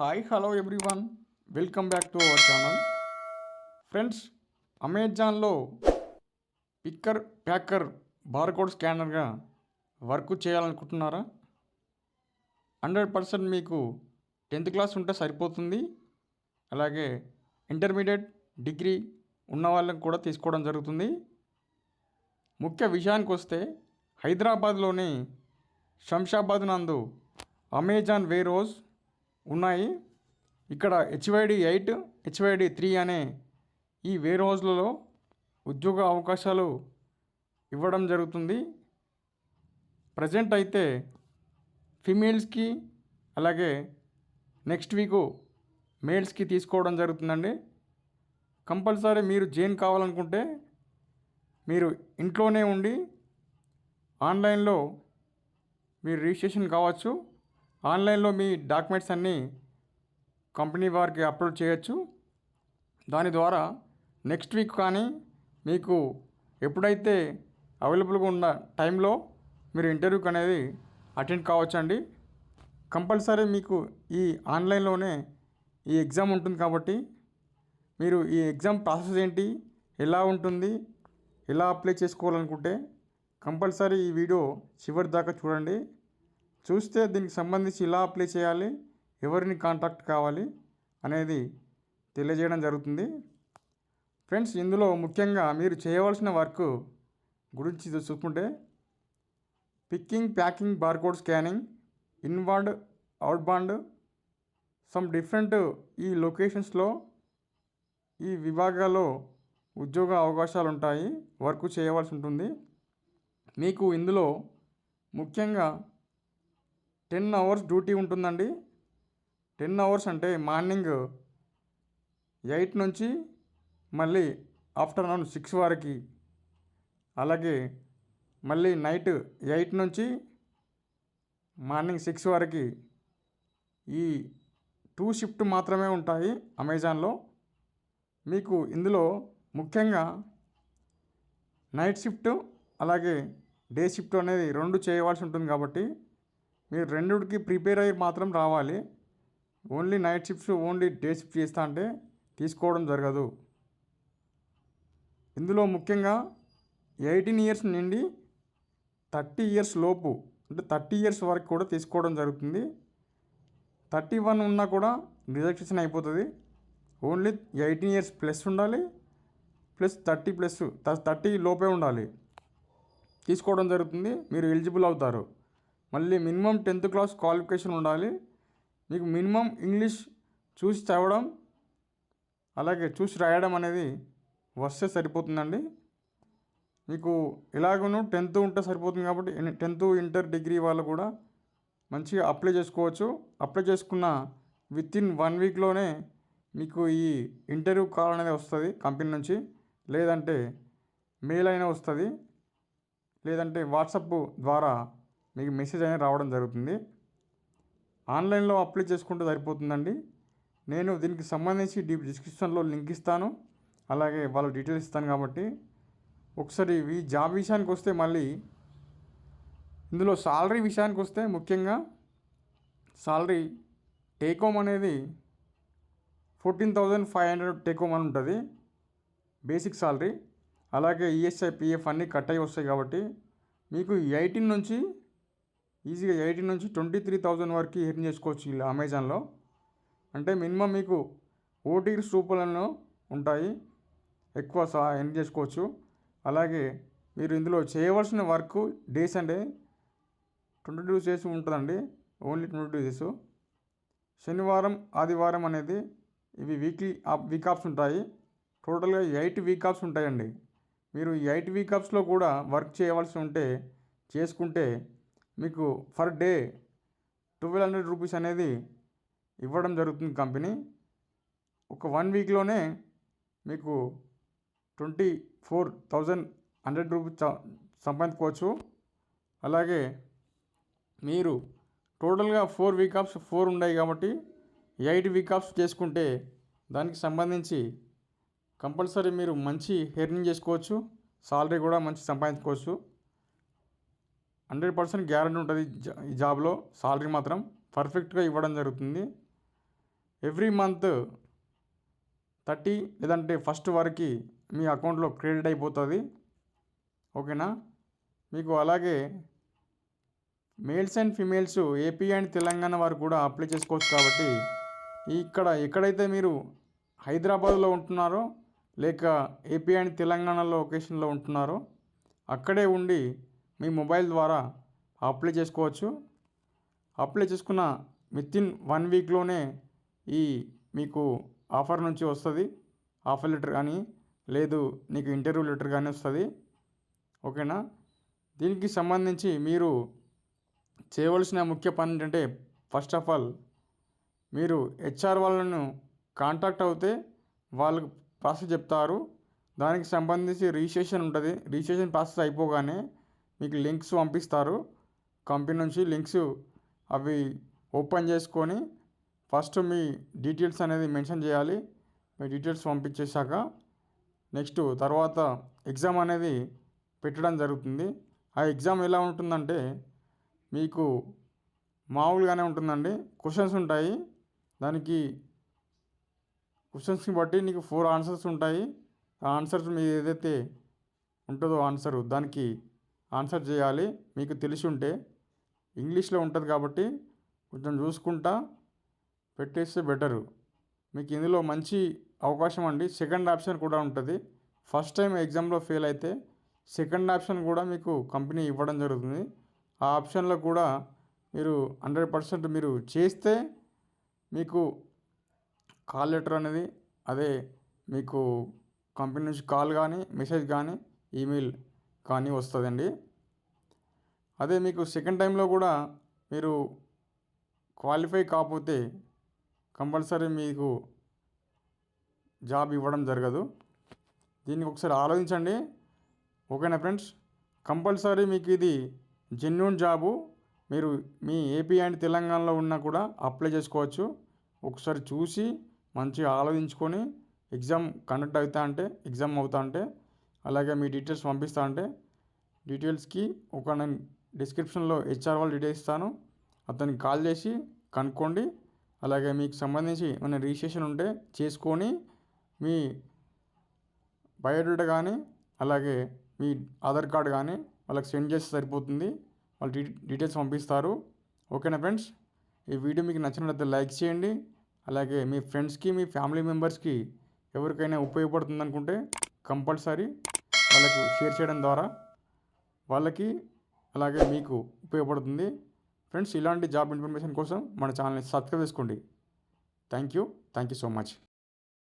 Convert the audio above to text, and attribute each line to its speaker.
Speaker 1: Hi hello everyone welcome back to our channel friends అమెజాన్లో picker packer barcode స్కానర్గా work చేయాలనుకుంటున్నారా? Hundred percent మీకు tenth class ఉంటే సరిపోతుంది. అలాగే ఇంటర్మీడియట్ డిగ్రీ ఉన్న వాళ్ళకి కూడా తీసుకోవడం జరుగుతుంది. ముఖ్య విషయానికి వస్తే హైదరాబాద్లోని శంషాబాద్ నందు అమెజాన్ వేరోజ్ ఉన్నాయి. ఇక్కడ హెచ్వైడి ఎయిట్ హెచ్వైడి త్రీ అనే ఈ వేర్ రోజులలో ఉద్యోగ అవకాశాలు ఇవ్వడం జరుగుతుంది. ప్రజెంట్ అయితే ఫిమేల్స్కి అలాగే నెక్స్ట్ వీక్ మేల్స్కి తీసుకోవడం జరుగుతుందండి. కంపల్సరీ మీరు జైన్ కావాలనుకుంటే మీరు ఇంట్లోనే ఉండి ఆన్లైన్లో మీరు రిజిస్ట్రేషన్ కావచ్చు. ఆన్లైన్లో మీ డాక్యుమెంట్స్ అన్నీ కంపెనీ వారికి అప్లోడ్ చేయొచ్చు. దాని ద్వారా నెక్స్ట్ వీక్ కానీ మీకు ఎప్పుడైతే అవైలబుల్గా ఉన్న టైంలో మీరు ఇంటర్వ్యూకి అనేది అటెండ్ కావచ్చండి. కంపల్సరీ మీకు ఈ ఆన్లైన్లోనే ఈ ఎగ్జామ్ ఉంటుంది కాబట్టి మీరు ఈ ఎగ్జామ్ ప్రాసెస్ ఏంటి ఎలా ఉంటుంది ఎలా అప్లై చేసుకోవాలనుకుంటే కంపల్సరీ ఈ వీడియో చివరి దాకా చూడండి. చూస్తే దీనికి సంబంధించి ఎలా అప్లై చేయాలి ఎవరిని కాంటాక్ట్ కావాలి అనేది తెలియజేయడం జరుగుతుంది. ఫ్రెండ్స్ ఇందులో ముఖ్యంగా మీరు చేయవలసిన వర్క్ గురించి చూసుకుంటే picking packing barcode scanning inbound outbound some different ఈ లొకేషన్స్లో ఈ విభాగాల్లో ఉద్యోగ అవకాశాలు ఉంటాయి వర్క్ చేయవలసి ఉంటుంది. మీకు ఇందులో ముఖ్యంగా టెన్ అవర్స్ డ్యూటీ ఉంటుందండి. టెన్ అవర్స్ అంటే మార్నింగ్ ఎయిట్ నుంచి మళ్ళీ ఆఫ్టర్నూన్ సిక్స్ వరకు. అలాగే మళ్ళీ నైట్ ఎయిట్ నుంచి మార్నింగ్ సిక్స్ వరకు. ఈ టూ షిఫ్ట్ మాత్రమే ఉంటాయి అమెజాన్లో. మీకు ఇందులో ముఖ్యంగా నైట్ షిఫ్ట్ అలాగే డే షిఫ్ట్ అనేది రెండు చేయవలసి ఉంటుంది కాబట్టి మీరు రెండుకి ప్రిపేర్ అయ్యి మాత్రం రావాలి. Only night shifts only day shift చేస్తా అంటే తీసుకోవడం జరగదు. ఇందులో ముఖ్యంగా ఎయిటీన్ ఇయర్స్ నుండి థర్టీ ఇయర్స్ లోపు అంటే థర్టీ ఇయర్స్ వరకు కూడా తీసుకోవడం జరుగుతుంది. థర్టీ వన్ ఉన్నా కూడా రిజర్వేషన్ అయిపోతుంది. ఓన్లీ ఎయిటీన్ ఇయర్స్ ప్లస్ ఉండాలి ప్లస్ థర్టీ ప్లస్ థర్టీ లోపే ఉండాలి. తీసుకోవడం జరుగుతుంది మీరు ఎలిజిబుల్ అవుతారు. మళ్ళీ మినిమం టెన్త్ క్లాస్ క్వాలిఫికేషన్ ఉండాలి. మీకు మినిమం ఇంగ్లీష్ చూసి చదవడం అలాగే చూసి రాయడం అనేది వస్తే సరిపోతుందండి. మీకు ఎలాగనూ టెన్త్ ఉంటే సరిపోతుంది కాబట్టి టెన్త్ ఇంటర్ డిగ్రీ వాళ్ళు కూడా మంచిగా అప్లై చేసుకోవచ్చు. అప్లై చేసుకున్న విత్ ఇన్ వన్ వీక్లోనే మీకు ఈ ఇంటర్వ్యూ కాల్ అనేది వస్తుంది కంపెనీ నుంచి. లేదంటే మెయిల్ అయినా వస్తుంది. లేదంటే వాట్సప్ ద్వారా మీకు మెసేజ్ అనేది రావడం జరుగుతుంది. ఆన్లైన్లో అప్లై చేసుకుంటే సరిపోతుందండి. నేను దీనికి సంబంధించి డీ డిస్క్రిప్షన్లో లింక్ ఇస్తాను. అలాగే వాళ్ళ డీటెయిల్స్ ఇస్తాను కాబట్టి. ఒకసారి ఈ జాబ్ విషయానికి వస్తే మళ్ళీ ఇందులో సాలరీ విషయానికి వస్తే ముఖ్యంగా సాలరీ టేక్ హోమ్ అనేది fourteen thousand five hundred take home అని ఉంటుంది. Basic salary. అలాగే ఈఎస్ఐ పిఎఫ్ అన్నీ కట్ అయి వస్తాయి కాబట్టి మీకు ఎయిటీన్ నుంచి ఈజీగా ఎయిటీన్ నుంచి ట్వంటీ త్రీ థౌజండ్ వరకు ఎర్న్ చేసుకోవచ్చు ఇలా అమెజాన్లో. అంటే మినిమం మీకు ఓటీస్ రూపాయలలో ఉంటాయి. ఎక్కువ సా ఎర్న్ చేసుకోవచ్చు. అలాగే మీరు ఇందులో చేయవలసిన వర్క్ డేస్ అంటే ట్వంటీ టూ డేస్ ఉంటుందండి. Only twenty two days. శనివారం ఆదివారం అనేది ఇవి వీక్లీ వీక్ ఆఫ్స్ ఉంటాయి. టోటల్గా ఎయిట్ వీక్ ఆఫ్స్ ఉంటాయండి. మీరు ఈ ఎయిట్ వీక్ ఆఫ్స్లో కూడా వర్క్ చేయవలసి ఉంటే చేసుకుంటే మీకు per day twelve hundred rupees అనేది ఇవ్వడం జరుగుతుంది కంపెనీ. ఒక వన్ వీక్లోనే మీకు twenty four thousand hundred rupees సంపాదించుకోవచ్చు. అలాగే మీరు టోటల్గా ఫోర్ వీకాప్స్ ఫోర్ ఉన్నాయి కాబట్టి ఎయిట్ వీకాప్స్ చేసుకుంటే దానికి సంబంధించి కంపల్సరీ మీరు మంచి ఎర్నింగ్ చేసుకోవచ్చు. సాలరీ కూడా మంచి సంపాదించుకోవచ్చు. హండ్రెడ్ పర్సెంట్ గ్యారంటీ ఉంటుంది ఈ జా- ఈ జాబ్లో సాలరీ మాత్రం పర్ఫెక్ట్గా ఇవ్వడం జరుగుతుంది. ఎవ్రీ మంత్ థర్టీ లేదంటే ఫస్ట్ వరకు మీ అకౌంట్లో క్రెడిట్ అయిపోతుంది. ఓకేనా? మీకు అలాగే males and females AP and Telangana వారు కూడా అప్లై చేసుకోవచ్చు కాబట్టి ఇక్కడ ఎక్కడైతే మీరు హైదరాబాద్లో ఉంటున్నారో లేక ఏపీ అండ్ తెలంగాణలో లొకేషన్లో ఉంటున్నారో అక్కడే ఉండి మీ మొబైల్ ద్వారా అప్లై చేసుకోవచ్చు. అప్లై చేసుకున్న విత్ ఇన్ వన్ వీక్లోనే ఈ మీకు ఆఫర్ నుంచి వస్తుంది. ఆఫర్ లెటర్ కానీ లేదు నీకు ఇంటర్వ్యూ లెటర్ కానీ వస్తుంది. ఓకేనా? దీనికి సంబంధించి మీరు చేయవలసిన ముఖ్య పని ఏంటంటే ఫస్ట్ ఆఫ్ ఆల్ మీరు హెచ్ఆర్ వాళ్ళను కాంటాక్ట్ అవుతే వాళ్ళకు ప్రాసెస్ చెప్తారు. దానికి సంబంధించి రిజిస్ట్రేషన్ ఉంటుంది. రిజిస్ట్రేషన్ ప్రాసెస్ అయిపోగానే మీకు లింక్స్ పంపిస్తారు. కంపెనీ నుంచి లింక్స్ అవి ఓపెన్ చేసుకొని ఫస్ట్ మీ డీటెయిల్స్ అనేది మెన్షన్ చేయాలి. మీ డీటెయిల్స్ పంపించేశాక నెక్స్ట్ తర్వాత ఎగ్జామ్ అనేది పెట్టడం జరుగుతుంది. ఆ ఎగ్జామ్ ఎలా ఉంటుందంటే మీకు మామూలుగానే ఉంటుందండి. క్వశ్చన్స్ ఉంటాయి. దానికి క్వశ్చన్స్ని బట్టి నీకు ఫోర్ ఆన్సర్స్ ఉంటాయి. ఆ ఆన్సర్స్ మీ ఏదైతే ఉంటుందో ఆన్సర్ దానికి ఆన్సర్ చేయాలి. మీకు తెలిసి ఉంటే ఇంగ్లీష్లో ఉంటుంది కాబట్టి కొంచెం చూసుకుంటా పెట్టేస్తే బెటరు. మీకు ఇందులో మంచి అవకాశం అండి. సెకండ్ ఆప్షన్ కూడా ఉంటుంది. ఫస్ట్ టైం ఎగ్జామ్లో ఫెయిల్ అయితే సెకండ్ ఆప్షన్ కూడా మీకు కంపెనీ ఇవ్వడం జరుగుతుంది. ఆ ఆప్షన్లో కూడా మీరు హండ్రెడ్ పర్సెంట్ మీరు చేస్తే మీకు కాల్ లెటర్ అనేది అదే మీకు కంపెనీ నుంచి కాల్ కానీ మెసేజ్ కానీ ఈమెయిల్ కానీ వస్తుందండి. అదే మీకు సెకండ్ టైంలో కూడా మీరు క్వాలిఫై కాకపోతే కంపల్సరీ మీకు జాబ్ ఇవ్వడం జరగదు. దీనికి ఒకసారి ఆలోచించండి. ఓకేనా ఫ్రెండ్స్? కంపల్సరీ మీకు ఇది జెన్యున్ జాబు మీరు మీ ఏపీ అండ్ తెలంగాణలో ఉన్నా కూడా అప్లై చేసుకోవచ్చు. ఒకసారి చూసి మంచిగా ఆలోచించుకొని ఎగ్జామ్ కండక్ట్ అవుతా అంటే ఎగ్జామ్ అవుతా అంటే అలాగే మీ డీటెయిల్స్ పంపిస్తా అంటే డీటెయిల్స్కి ఒక నేను డిస్క్రిప్షన్లో హెచ్ఆర్ వాళ్ళు డీటెయిల్స్ ఇస్తాను. అతనికి కాల్ చేసి కనుక్కోండి. అలాగే మీకు సంబంధించి ఏమైనా రిజిస్ట్రేషన్ ఉంటే చేసుకొని మీ బయోడేటా కానీ అలాగే మీ ఆధార్ కార్డు కానీ వాళ్ళకి సెండ్ చేస్తే సరిపోతుంది. వాళ్ళు డీ డీటెయిల్స్ పంపిస్తారు. ఓకేనా ఫ్రెండ్స్? ఈ వీడియో మీకు నచ్చినట్లయితే లైక్ చేయండి. అలాగే మీ ఫ్రెండ్స్కి మీ ఫ్యామిలీ మెంబర్స్కి ఎవరికైనా ఉపయోగపడుతుంది అనుకుంటే కంపల్సరీ వాళ్ళకు షేర్ చేయడం ద్వారా వాళ్ళకి అలాగే మీకు ఉపయోగపడుతుంది. ఫ్రెండ్స్ ఇలాంటి జాబ్ ఇన్ఫర్మేషన్ కోసం మన ఛానల్ని సబ్స్క్రైబ్ చేసుకోండి. Thank you. Thank you so much.